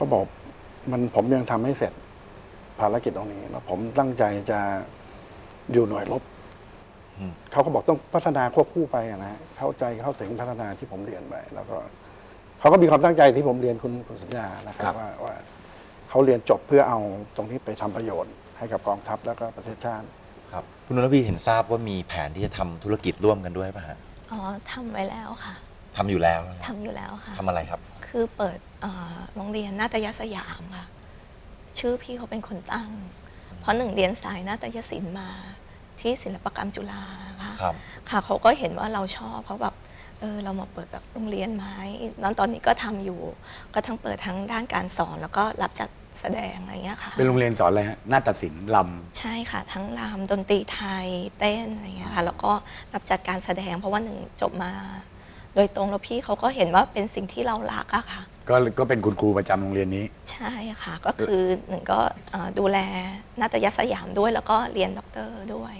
ก็บอกมันผมยังทำให้เสร็จภารกิจตรงนี้แล้วผมตั้งใจจะอยู่หน่วยรบอืมเขาก็บอกต้องพัฒนาควบคู่ไปอะนะเข้าใจเข้าถึงพัฒนาที่ผมเรียนไปแล้วก็เขาก็มีความตั้งใจที่ผมเรียนคุณคุณสัญญานะคครัรับบว่าว่าเขาเรียนจบเพื่อเอาตรงนี้ไปทำประโยชน์ ให้กับกองทัพแล้วก็ประเทศชาติครับคุณนรวีเห็นทราบว่ามีแผนที่จะทำธุรกิจร่วมกันด้วยป่ะฮะอ๋อทำไว้แล้วค่ะทำอยู่แล้วนะทำอยู่แล้วค่ะทำอะไรครับ คือเปิดเอ่อโรงเรียนนาฏยสยามค่ะชื่อพี่เขาเป็นคนตั้ง เพราะหนึ่งเรียนสายนาฏยศิลป์มาที่ศิลปกรรมจุฬาค่ะครับค่ะเขาก็เห็นว่าเราชอบเขาแบบเออเรามาเปิดแบบโรงเรียนไหมแล้วตอนนี้ก็ทำอยู่ ก็ทั้งเปิดทั้งด้านการสอนแล้วก็รับจัดแสดงอะไรอย่างเงี้ยค่ะ เป็นโรงเรียนสอนอะไรฮะนาฏศิลป์ลใช่ค่ะ ทั้งรำดนตรีไทยเต้นอะไรอย่างเงี้ยค่ะ แล้วก็รับจัดการแสดงเพราะว่าหนึ่งจบมา โดยตรงแล้วพี่เขาก็เห็นว่าเป็นสิ่งที่เรารักอะค่ะำก็ก็เป็นคุณครูประจำโรงเรียนนี้ ใช่ค่ะ ก็คือหนึ่งก็เอ่อดูแลนาฏยสยามด้วยแล้วก็เรียนด็อกเตอร์ด้วย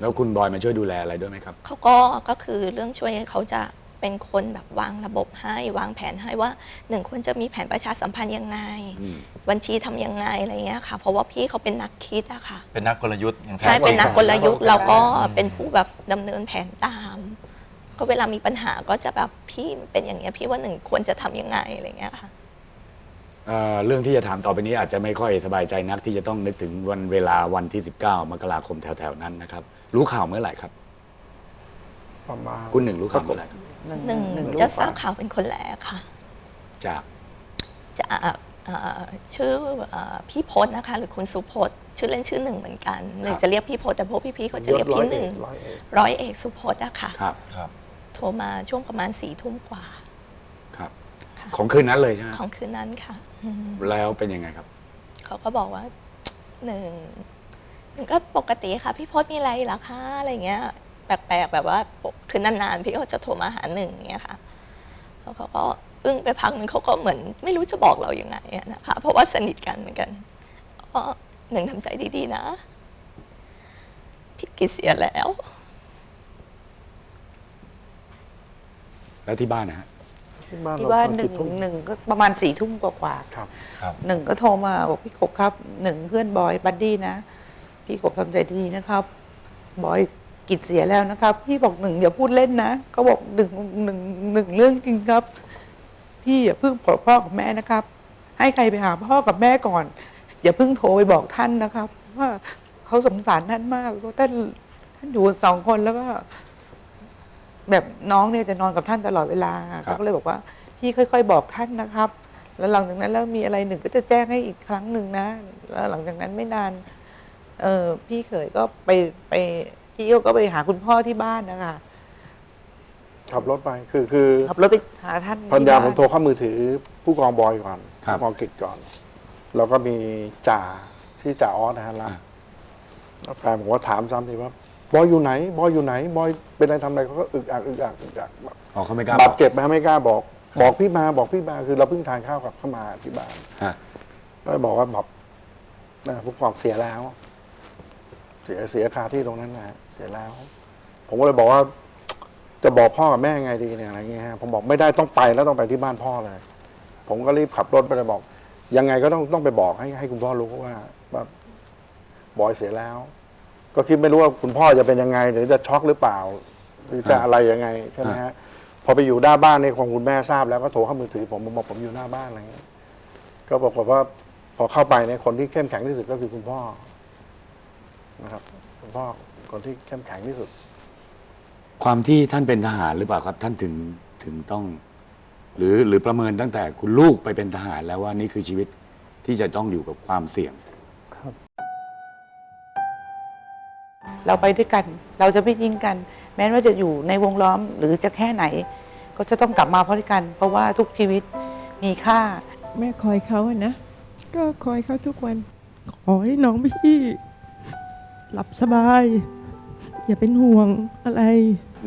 แล้วคุณบอยมาช่วยดูแลอะไรด้วยไหมครับ เขาก็ก็คือเรื่องช่วยเขาจะเป็นคนแบบวางระบบให้วางแผนให้ว่าหนึ่งควรจะมีแผนประชาสัมพันธ์ยังไง อืม บัญชีทำยังไงอะไรเงี้ยค่ะ เพราะว่าพี่เขาเป็นนักคิดอะค่ะเป็นนักกลยุทธ์อย่างแท้ใช่จริงเป็นนักกลยุทธ์เราก็อืมเป็นผู้แบบดำเนินแผนตาม ก็เวลามีปัญหาก็จะแบบพี่เป็นอย่างเงี้ยพี่ว่าหนึ่งควรจะทำยังไงอะไรเงี้ยค่ะ เอ่อเรื่องที่จะถามต่อไปนี้อาจจะไม่ค่อยสบายใจนักที่จะต้องนึกถึงวันเวลาวันที่ 19 มกราคมแถวๆนั้นนะครับ รู้ข่าวเมื่อไหร่ครับ ประมาณคุณหนึ่งรู้ข่าวเมื่อไหร่ครับหนึ่งจะทราบข่าวเป็นคนแรกค่ะ จาก จากเอ่อชื่อเอ่อพี่พศนะคะ หรือคุณสุพจน์ชื่อเล่นชื่อหนึ่งเหมือนกันหนึ่งจะเรียกพี่พศแต่พวกพี่ๆเขาจะเรียกพี่หนึ่งร้อยเอกร้อยเอกสุพจน์อะค่ะ ครับ ครับ โทรมาช่วงประมาณสี่ทุ่มกว่า ครับ ค่ะ ของคืนนั้นเลยใช่ไหมของคืนนั้นค่ะอืมแล้วเป็นยังไงครับ เขาก็บอกว่าหนึ่งหนึ่งก็ปกติค่ะ พี่พศมีอะไรเหรอคะอะไรเงี้ย แปลกๆแบบว่าปกคือนานๆพี่เขาจะโทรมาหาหนึ่งเงี้ยค่ะแล้วเขาก็อึ้งไปพักหนึ่งเขาก็เหมือนไม่รู้จะบอกเรายังไงอะนะคะ เพราะว่าสนิทกันเหมือนกันก็หนึ่งทำใจดีๆนะ พี่กิจเสียแล้ว แล้วที่บ้านนะฮะ ที่บ้านที่เราบ้านตอหนึ่กี่งทุ่มหนึ่งก็ประมาณสี่ทุ่มกว่าครับ ครับๆหนึ่งก็โทรมาบอกพี่กบครับหนึ่งเพื่อนบอยบัดดี้นะ พี่กบทำใจดีๆนะครับ บอยกิจเสียแล้วนะครับ พี่บอกหนึ่งอย่าพูดเล่นนะเขาบอกหนึ่งหนึ่งหนึ่งเรื่องจริงครับ พี่อย่าเพิ่งบอกพ่อกับแม่นะครับ ให้ใครไปหาพ่อกับแม่ก่อน อย่าเพิ่งโทรไปบอกท่านนะครับ ว่าเขาสงสารท่านมากเพราะท่านท่านอยู่กันสองคนแล้วก็ แบบน้องเนี่ยจะนอนกับท่านตลอดเวลาครับ เขาก็เลยบอกว่าพี่ค่อย ๆ บอกท่านนะครับ แล้วหลังจากนั้นแล้วมีอะไรหนึ่งก็จะแจ้งให้อีกครั้งหนึ่งนะ แล้วหลังจากนั้นไม่นานเออพี่เขยก็ไปไปพี่ก็ไปหาคุณพ่อที่บ้านนะคะขับรถไปคือคือขับรถไปหาท่านพันที่ยาบ้น ผมโทรเข้ามือถือผู้กองบอยก่อนครับ ผู้กองกิจก่อน แล้วก็มีจ่าที่จ่าออสนะฮะรับอ่าแล้วแฟนผมก็ถามซ้ำทีว่า บอยอยู่ไหน บอยอยู่ไหน บอยเป็นอะไรทำอะไรเขาก็อึกอักอึกอักอึกอักแบบอ๋อเขาไม่กล้าบาดบอกเจ็บไหมไม่กล้าบอก บอกพี่มาบอกพี่มาคือเราเพิ่งทานข้าวกับเข้ามาที่บ้านฮะก็บอกว่าบอกนะผู้กองเสียแล้ว เสียเสียคาที่ตรงนั้นนะฮะเสียแล้ว ผมก็เลยบอกว่า จะบอกพ่อกับแม่ไงดีเนี่ยอะไรเงี้ยฮะผมบอกไม่ได้ต้องไปแล้วต้องไปที่บ้านพ่อเลย ผมก็รีบขับรถไปเลยบอก ยังไงก็ต้องต้องไปบอกให้ให้คุณพ่อรู้ว่าว่าบอยเสียแล้ว ก็คิดไม่รู้ว่าคุณพ่อจะเป็นยังไงหรือจะช็อกหรือเปล่า หรือจะอะไรยังไงใช่ไหมฮะพอไปอยู่หน้าบ้านในยของคุณแม่ทราบแล้วก็โทรเข้ามือถือผมผมบอกผมอยู่หน้าบ้านอะไรเงี้ยก็ปรากฏว่าพอเข้าไปเนี่ยคนที่เข้มแข็งที่สุดก็คือคุณพ่อนะครับคุณพ่อคนที่เข้มแข็งที่สุด ความที่ท่านเป็นทหารหรือเปล่าครับ ท่านถึงถึงต้อง หรือหรือประเมินตั้งแต่คุณลูกไปเป็นทหารแล้วว่านี่คือชีวิตที่จะต้องอยู่กับความเสี่ยง เราไปด้วยกัน เราจะไม่ทิ้งกัน แม้ว่าจะอยู่ในวงล้อมหรือจะแค่ไหน ก็จะต้องกลับมาเพราะด้วยกัน เพราะว่าทุกชีวิตมีค่า แม่คอยเขาอะนะ ก็คอยเขาทุกวัน ขอให้น้องพี่ หลับสบาย อย่าเป็นห่วงอะไร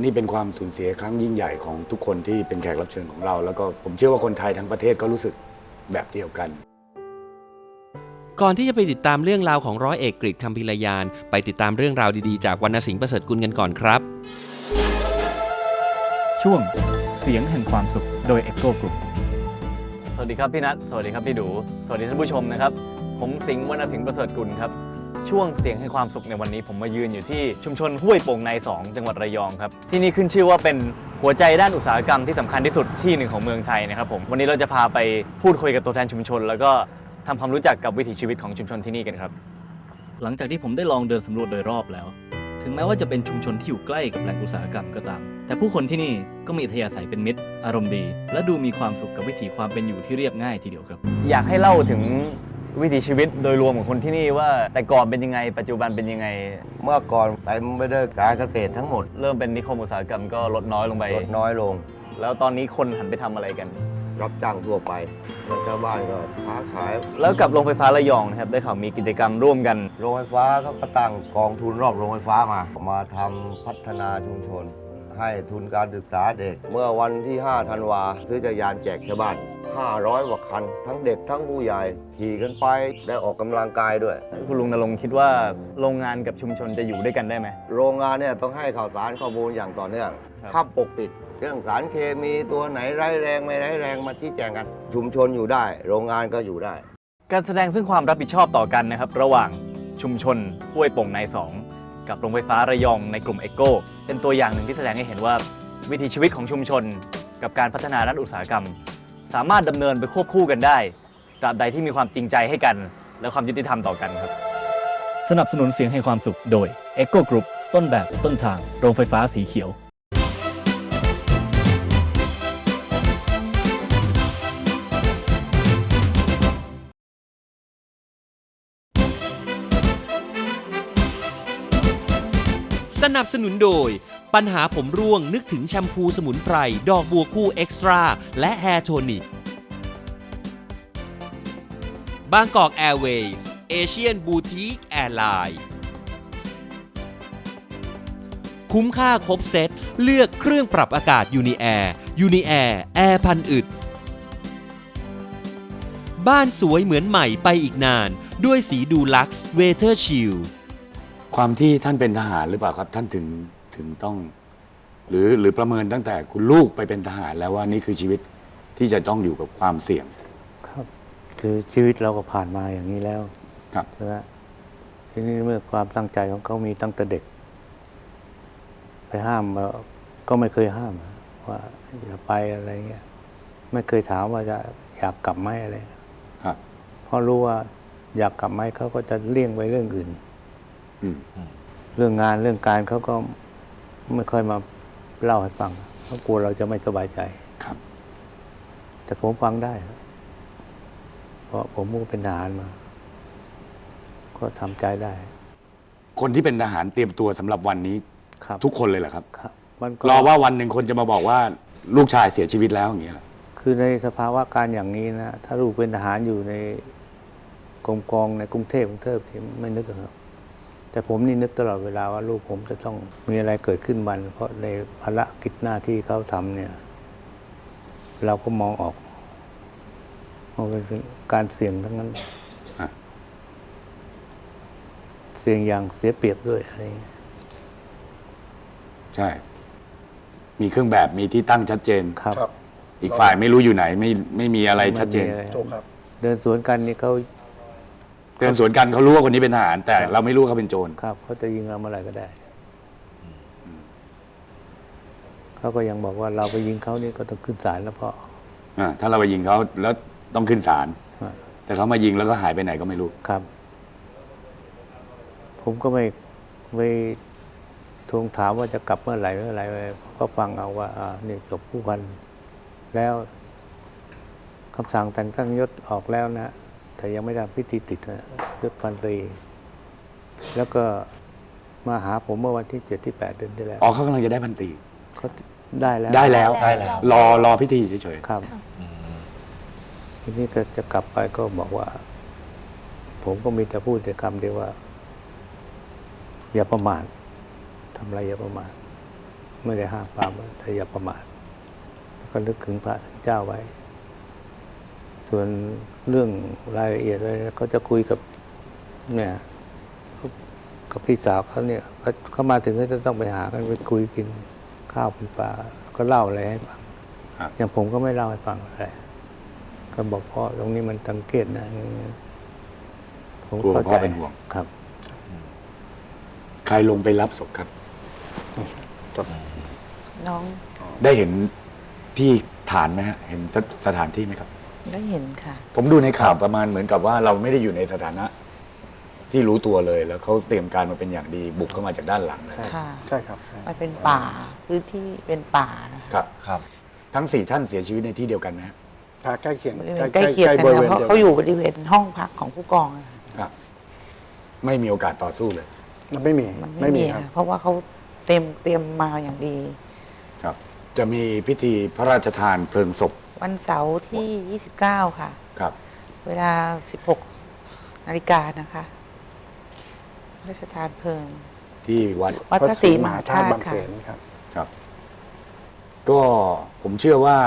นี่เป็นความสูญเสียครั้งยิ่งใหญ่ของทุกคนที่เป็นแขกรับเชิญของเรา แล้วก็ผมเชื่อว่าคนไทยทั้งประเทศก็รู้สึกแบบเดียวกัน ก่อนที่จะไปติดตามเรื่องราวของร้อยเอกกฤษคำพิรยาน ไปติดตามเรื่องราวดีๆ จากวรรณสิงห์ประเสริฐกุลกันก่อนครับ ช่วงเสียงแห่งความสุขโดย e c h o Group สวัสดีครับพี่นัทสวัสดีครับพี่ดูสวัสดีท่านผู้ชมนะครับ ผมสิงห์วรรณสิงห์ประเสริฐกุลครับ ช่วงเสียงให้ความสุขในวันนี้ ผมมายืนอยู่ที่ชุมชนห้วยโป่งใน 2 จังหวัดระยองครับ ที่นี่ขึ้นชื่อว่าเป็นหัวใจด้านอุตสาหกรรมที่สำคัญที่สุดที่หนึ่งของเมืองไทยนะครับผมวันนี้เราจะพาไปพูดคุยกับตัวแทนชุมชน แล้วก็ ทำความรู้จักกับวิถีชีวิตของชุมชนที่นี่กันครับ หลังจากที่ผมได้ลองเดินสำรวจโดยรอบแล้ว ถึงแม้ว่าจะเป็นชุมชนที่อยู่ใกล้กับแหล่งอุตสาหกรรมก็ตาม แต่ผู้คนที่นี่ก็มีอัธยาศัยเป็นมิตร อารมณ์ดี และดูมีความสุขกับวิถีความเป็นอยู่ที่เรียบง่ายทีเดียวครับ อยากให้เล่าถึงวิถีชีวิตโดยรวมของคนที่นี่ว่าแต่ก่อนเป็นยังไง ปัจจุบันเป็นยังไง เมื่อก่อนไปไม่ได้การเกษตรทั้งหมดเริ่มเป็นนิคมอุตสาหกรรมก็ลดน้อยลงไป ลดน้อยลง แล้วตอนนี้คนหันไปทำอะไรกัน รับจ้างทั่วไปแล้วชาวบ้านก็ค้าขายแล้วกับโรงไฟฟ้าระยองนะครับได้ข่าวมีกิจกรรมร่วมกัน โรงไฟฟ้าเขาก็ตั้งกองทุนรอบโรงไฟฟ้ามา มาทำพัฒนาชุมชน ให้ทุนการศึกษาเด็ก เมื่อวันที่ 5 ธันวาซื้อจักรยานแจกชาวบ้าน 500กว่าคัน ทั้งเด็กทั้งผู้ใหญ่ขี่กันไปได้ออกกำลังกายด้วย คุณลุงนรงค์คิดว่าโรงงานกับชุมชนจะอยู่ด้วยกันได้ไหม โรงงานเนี่ยต้องให้ข่าวสารข้อมูลอย่างต่อเนื่องครับ ห้ามปกปิด เรื่องสารเคมีตัวไหนร้ายแรงไม่ร้ายแรงมาชี้แจงกัน ชุมชนอยู่ได้ โรงงานก็อยู่ได้ การแสดงซึ่งความรับผิดชอบต่อกันนะครับ ระหว่างชุมชนห้วยโป่งใน2กับโรงไฟฟ้าระยองในกลุ่มเอโกเป็นตัวอย่างหนึ่งที่แสดงให้เห็นว่า วิถีชีวิตของชุมชน กับการพัฒนาด้านอุตสาหกรรม สามารถดำเนินไปควบคู่กันได้ตราบใดที่มีความจริงใจให้กัน และความยุติธรรมต่อกันครับ สนับสนุนเสียงให้ความสุขโดย Echo Group ต้นแบบต้นทางโรงไฟฟ้าสีเขียวสนับสนุนโดย ปัญหาผมร่วงนึกถึงแชมพูสมุนไพร ดอกบัวคู่เอ็กซ์ตร้าและแฮร์โทนิกบางกอกแอร์เวย์สเอเชียนบูติกแอร์ไลน์คุ้มค่าครบเซต เลือกเครื่องปรับอากาศยูนิแอร์ยูนิแอร์แอร์พันอึด บ้านสวยเหมือนใหม่ไปอีกนาน ด้วยสีดูลักซ์เวเทอร์ชิลความที่ท่านเป็นทหารหรือเปล่าครับ ท่านถึง ถึงต้อง หรือหรือประเมินตั้งแต่คุณลูกไปเป็นทหารแล้วว่านี่คือชีวิตที่จะต้องอยู่กับความเสี่ยง ครับ คือชีวิตเราก็ผ่านมาอย่างนี้แล้วครับ ใช่ไหมทีนี้เมื่อความตั้งใจของเขามีตั้งแต่เด็ก ไปห้ามเราก็ไม่เคยห้าม ว่าอย่าไปอะไรเงี้ยไม่เคยถามว่าจะอยากกลับไหมอะไรครับ เพราะรู้ว่าอยากกลับไหมเขาก็จะเลี่ยงไปเรื่องอื่น อืม เรื่องงานเรื่องการเขาก็ ไม่ค่อยมาเล่าให้ฟังเพราะกลัวเราจะไม่สบายใจ ครับ แต่ผมฟังได้ครับเพราะผมก็เป็นทหารมา ก็ทำใจได้ คนที่เป็นทหารเตรียมตัวสำหรับวันนี้ครับทุกคนเลยเหรอครับ ครับมันก็รอว่าวันหนึ่งคนจะมาบอกว่าลูกชายเสียชีวิตแล้วอย่างเงี้ยเหรอคือในสภาวะการอย่างนี้นะ ถ้าลูกเป็นทหารอยู่ในกรมกองในกรุงเทพกรุงเทพที่ไม่นึกหรอกครับ แต่ผมนี่นึกตลอดเวลาว่าลูกผมจะต้องมีอะไรเกิดขึ้นมัน เพราะในภารกิจหน้าที่เขาทำเนี่ย เราก็มองออกว่าเป็นการเสี่ยงทั้งนั้นอะเสี่ยงอย่างเสียเปรียบด้วยอะไรอย่างเงี้ยใช่ มีเครื่องแบบมีที่ตั้งชัดเจน ครับครับอีกฝ่ายไม่รู้อยู่ไหน ไม่ไม่มีอะไรชัดเจน ไม่มีอะไรถูกครับ เดินสวนกันนี่เขา เดินสวนกันเขารู้ว่าคนนี้เป็นทหาร แต่เราไม่รู้ว่าเขาเป็นโจรครับเขาจะยิงเราเมื่อไหร่ก็ได้เขาก็ยังบอกว่าเราไปยิงเขานี่ก็ต้องขึ้นศาลแล้วพ่ออ่าถ้าเราไปยิงเขาแล้วต้องขึ้นศาลอ่าแต่เขามายิงแล้วก็หายไปไหนก็ไม่รู้ ครับ ผมก็ไม่ไม่ทวงถามว่าจะกลับเมื่อไหร่เมื่อไหร่อะไรก็ฟังเอาว่าอ่านี่จบผู้พันแล้วคำสั่งแต่งตั้งยศออกแล้วนะ แต่ยังไม่ได้พิธีติดนะยศพันตรี แล้วก็มาหาผมเมื่อวันที่เจ็ดที่แปดเดือนที่แล้วอ๋อเขากำลังจะได้พันตรีเขาได้แล้วได้แล้ว ได้แล้ว รอรอพิธีเฉยครับ ทีนี้ก็จะกลับไปก็บอกว่า ผมก็มีแต่พูดแต่คำเดียวว่า อย่าประมาททำอะไรอย่าประมาทไม่ได้ห้ามปรามแต่อย่าประมาทแล้วก็นึกถึงพระเจ้าไว้ ส่วนเรื่องรายละเอียดอะไรเขาจะคุยกับเนี่ยกับพี่สาวเขาเนี่ยเขาเขามาถึงก็จะต้องไปหากันไปคุยกินข้าวกินปลาก็เล่าอะไรให้ฟังครับอย่างผมก็ไม่เล่าให้ฟังอะไรก็บอกพ่อตรงนี้มันสังเกตนะอย่างเงี้ยผมกลัวข้าพ่อใจเป็นห่วงครับ ใครลงไปรับศพครับน้อง ได้เห็นที่ฐานไหมฮะ เห็นสสถานที่ไหมครับ ได้เห็นค่ะ ผมดูในข่าวประมาณเหมือนกับว่าเราไม่ได้อยู่ในสถานะ ที่รู้ตัวเลยแล้วเขาเตรียมการมาเป็นอย่างดีบุกเข้ามาจากด้านหลังเลยค่ะ ใช่ครับ มันเป็นป่าพื้นที่เป็นป่านะครับ ครับ ทั้งสี่ท่านเสียชีวิตในที่เดียวกันไหมฮะใกล้เคียงบริเวณใกล้เคียงกันบรินะวณเพราะดีวเขาอยู่บริเวณห้องพักของผู้กองอะครับ ไม่มีโอกาสต่อสู้เลย มันไม่มีมันไม่ไม่มีมีครับ อะเพราะว่าเขาเตรียมเตรียมมาอย่างดี ครับ จะมีพิธีพระราชทานเพลิงศพ วันเสาร์ที่ 29 ค่ะ ครับ เวลา 16 นาฬิกานะคะราชทานเพลิง ที่วัดวัดพระศรีมหาธาตุบางเขค่ะนครับ ครับ ก็ผมเชื่อว่า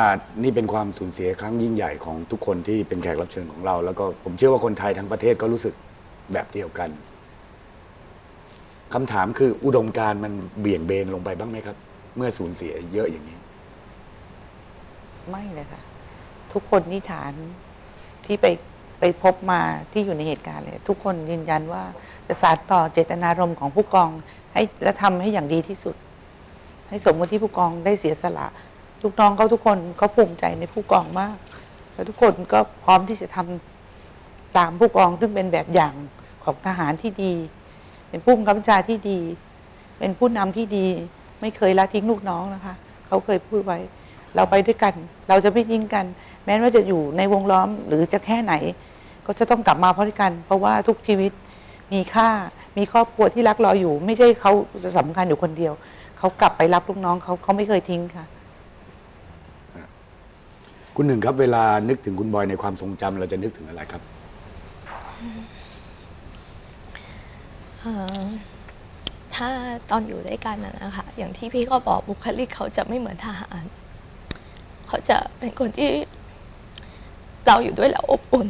นี่เป็นความสูญเสียครั้งยิ่งใหญ่ของทุกคนที่เป็นแขกรับเชิญของเรา แล้วก็ผมเชื่อว่าคนไทยทั้งประเทศก็รู้สึกแบบเดียวกันคำถามคืออุดมการณ์มันเบี่ยงเบนลงไปบ้างไหมครับ เมื่อสูญเสียเยอะอย่างนี้ ไม่เลยค่ะ ทุกคนที่ฐานที่ไปไปพบมาที่อยู่ในเหตุการณ์เลย ทุกคนยืนยันว่าจะสานต่อเจตนารมณ์ของผู้กองให้และทำให้อย่างดีที่สุด ให้สมกับที่ผู้กองได้เสียสละลูกน้องเขาทุกคนเขาภูมิใจในผู้กองมาก แล้วทุกคนก็พร้อมที่จะทำตามผู้กองซึ่งเป็นแบบอย่างของทหารที่ดี เป็นผู้บังคับบัญชาที่ดี เป็นผู้นำที่ดี ไม่เคยละทิ้งลูกน้องนะคะ เขาเคยพูดไว้ เราไปด้วยกัน เราจะไม่ทิ้งกัน แม้ว่าจะอยู่ในวงล้อมหรือจะแค่ไหน ก็จะต้องกลับมาเพราะด้วยกัน เพราะว่าทุกชีวิตมีค่ามีครอบครัวที่รักเราอยู่ ไม่ใช่เขาจะสำคัญอยู่คนเดียว เขากลับไปรับลูกน้องเขาเขาไม่เคยทิ้งค่ะ คุณหนึ่งครับเวลานึกถึงคุณบอยในความทรงจำเราจะนึกถึงอะไรครับ เอ่อถ้าตอนอยู่ด้วยกันนะนะคะ อย่างที่พี่ก็บอกบุคลิกเขาจะไม่เหมือนทหาร เขาจะเป็นคนที่เราอยู่ด้วยแล้วอบอุ่น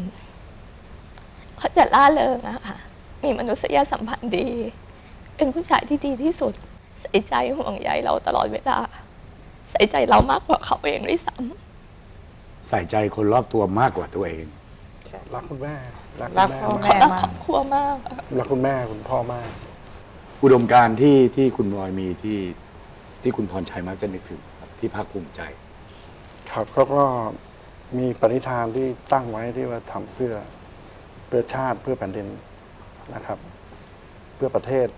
เขาจะล่าเริงอะค่ะ มีมนุษยสัมพันธ์ดี เป็นผู้ชายที่ดีที่สุด ใส่ใจห่วงใยเราตลอดเวลา ใส่ใจเรามากกว่าเขาเองด้วยซ้ใส่ใจคนรอบตัวมากกว่าตัวเอง รักคุณแม่รักคุณพ่อำแม่เขารักมาครอกบครัวมากอะรักคุณแม่คุณพ่อมาก อุดมการณ์ที่ที่คุณบอยมีที่ที่คุณพรชัยมักจะนึกถึงครับที่ภาคภูมิใจ ครับเขาก็มีปณิธานที่ตั้งไว้ที่ว่าทำเพื่อเพื่อชาติเพื่อแผ่นดินนะครับ เพื่อประเทศ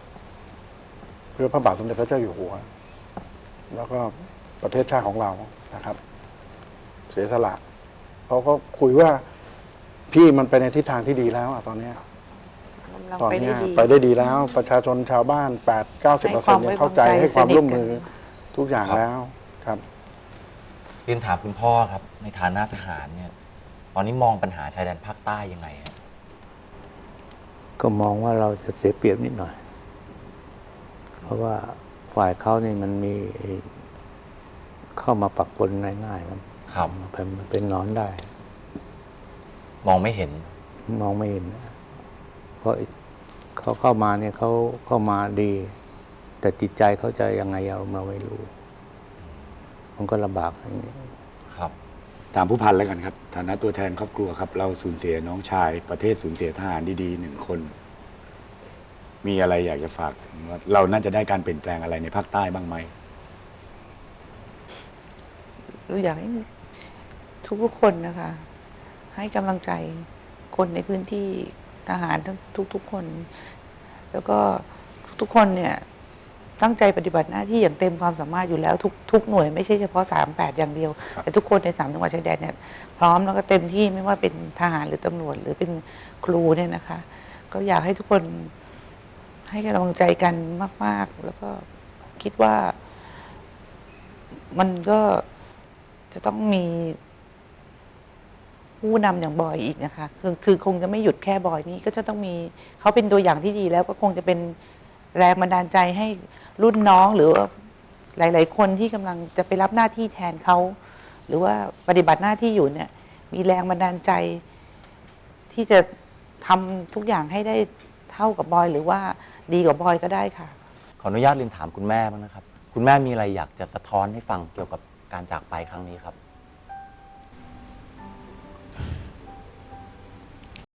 เพื่อพระบาทสมเด็จพระเจ้าอยู่หัว แล้วก็ประเทศชาติของเรานะครับ เสียสละเขาก็คุยว่าพี่มันไปในทิศทางที่ดีแล้วอะตอนเนี้ยเราตอนไปได้เนี้ยดี ไปได้ดีแล้วประชาชนชาวบ้าน 8 9 0เปอร์เซ็นต์เนี่ยเข้าใจให้ให้ความมคาวไว้วางใจ ร่วมมือสนิทกันทุกอย่างแล้วครับ เรียนถามคุณพ่อครับ ในฐานะทหารเนี่ย ตอนนี้มองปัญหาชายแดนภาคใต้ยังไงฮะก็มองว่าเราจะเสียเปรียบนิดหน่อย เพราะว่าฝ่ายเขานี่มันมีไอ้เข้ามาปักปนง่ายๆครับครับเป็นเป็นหนอนได้ มองไม่เห็นมองไม่เห็นนะเพราะไอ้เขาเข้ามาเนี่ยเขาเข้ามาดี แต่จิตใจเขาจะยังไงเราเราไม่รู้ มันก็ลำบากอย่างนี้ ครับตามผู้พันแล้วกันครับฐานะตัวแทนครอบครัวครับ เราสูญเสียน้องชาย ประเทศสูญเสียทหารดีๆหนึ่งคน มีอะไรอยากจะฝากถึงว่าเราน่าจะได้การเปลี่ยนแปลงอะไรในภาคใต้บ้างไหมเราอยากให้ทุกๆคนนะคะ ให้กำลังใจคนในพื้นที่ทหารทั้งทุก ๆ คน แล้วก็ทุกคนเนี่ย ตั้งใจปฏิบัติหน้าที่อย่างเต็มความสามารถอยู่แล้วทุกทุกหน่วยไม่ใช่เฉพาะ 38 อย่างเดียว แต่ทุกคนในสามจังหวัดชายแดนเนี่ยพร้อมแล้วก็เต็มที่ไม่ว่าเป็นทหารหรือตำรวจหรือเป็นครูเนี่ยนะคะ ก็อยากให้ทุกคนให้กำลังใจกันมาก ๆ แล้วก็คิดว่า มันก็จะต้องมีผู้นำอย่างบอยอีกนะคะ คือคือคงจะไม่หยุดแค่บอยนี้ก็จะต้องมีเขาเป็นตัวอย่างที่ดีแล้วก็คงจะเป็น แรงบันดาลใจให้รุ่นน้องหรือว่าหลาย ๆ คนที่กำลังจะไปรับหน้าที่แทนเขาหรือว่าปฏิบัติหน้าที่อยู่เนี่ย มีแรงบันดาลใจ ที่จะทำทุกอย่างให้ได้เท่ากับบอย หรือว่าดีกว่าบอยก็ได้ค่ะ ขออนุญาตเรียนถามคุณแม่บ้างนะครับ คุณแม่มีอะไรอยากจะสะท้อนให้ฟังเกี่ยวกับการจากไปครั้งนี้ครับ